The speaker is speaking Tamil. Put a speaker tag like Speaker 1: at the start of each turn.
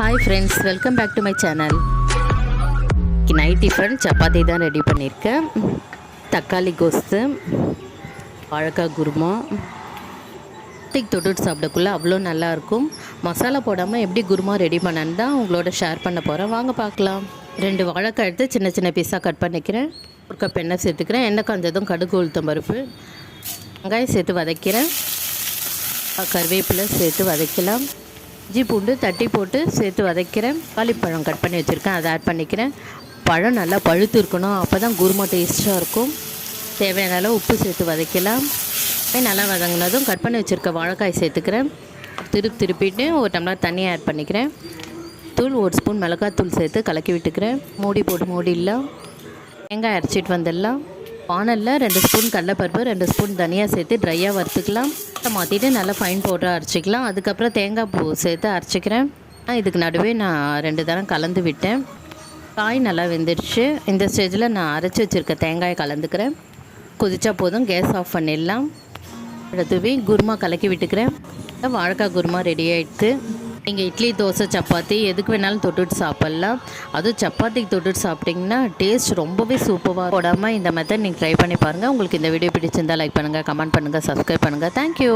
Speaker 1: Hi friends welcome back to my channel night tiffin chapati தான் ரெடி பண்ணியிருக்கேன். தக்காளி கோஸ்து வாழைக்காய் குருமா. டிக் தொட்டுட்டு சாப்பிடக்குள்ள அவ்வளோ நல்லாயிருக்கும் மசாலா போடாமல் எப்படி குருமா ரெடி பண்ணேன்னு தான் உங்களோட ஷேர் பண்ண போகிறேன் வாங்க பார்க்கலாம். ரெண்டு வாழைக்காய் எடுத்து சின்ன சின்ன பீஸாக கட் பண்ணிக்கிறேன். ஒரு கப் எண்ணெய் சேர்த்துக்கிறேன். எண்ணெய் காஞ்சதும் கடுகு உளுத்தம் பருப்பு வெங்காயம் சேர்த்து வதக்கிறேன். கருவேப்பிலை சேர்த்து வதக்கலாம். இஞ்சி பூண்டு தட்டி போட்டு சேர்த்து வதக்கிறேன். காலிப்பழம் கட் பண்ணி வச்சுருக்கேன். அதை ஆட் பண்ணிக்கிறேன். பழம் நல்லா பழுத்து இருக்கணும். அப்போ தான் குருமா டேஸ்ட்டாக இருக்கும். தேவையான அளவு உப்பு சேர்த்து வதக்கலாம். நல்லா வதங்கினதும் கட் பண்ணி வச்சுருக்க வாழைக்காய் சேர்த்துக்கிறேன். திருப்பி திருப்பிட்டு ஒரு டம்ளர் தண்ணி ஆட் பண்ணிக்கிறேன். தூள் ஒரு ஸ்பூன் மிளகாய் தூள் சேர்த்து கலக்கி விட்டுக்கிறேன். மூடி போட்டு மூடிடலாம். தேங்காய் அரைச்சிட்டு வந்துடலாம். வானலில் ரெண்டு ஸ்பூன் கடலைப்பருப்பு ரெண்டு ஸ்பூன் தனியாக சேர்த்து ட்ரையாக வறுத்துக்கலாம். மாற்றிட்டு நல்லா ஃபைன் பவுடராக அரைச்சிக்கலாம். அதுக்கப்புறம் தேங்காய் பூ சேர்த்து அரைச்சிக்கிறேன். இதுக்கு நடுவே நான் ரெண்டு தரம் கலந்து விட்டேன். காய் நல்லா வெந்துடுச்சு. இந்த ஸ்டேஜில் நான் அரைச்சி வச்சுருக்க தேங்காயை கலந்துக்கிறேன். கொதிச்சா போதும் கேஸ் ஆஃப் பண்ணிடலாம். அடுத்தவே குருமா கலக்கி விட்டுக்கிறேன். வாழைக்காய் குருமா ரெடி ஆகிடுது நீங்கள் இட்லி தோசை சப்பாத்தி எதுக்கு வேணாலும் தொட்டுட்டு சாப்பிட்லாம். அதுவும் சப்பாத்திக்கு தொட்டுட்டு சாப்பிட்டிங்கன்னா டேஸ்ட் ரொம்பவே சூப்பராக போடாமல் இந்த மெத்தட் நீங்கள் ட்ரை பண்ணி பாருங்கள் உங்களுக்கு இந்த வீடியோ பிடிச்சிருந்தால் லைக் பண்ணுங்கள் கமெண்ட் பண்ணுங்கள் சப்ஸ்கிரைப் பண்ணுங்கள் தேங்க்யூ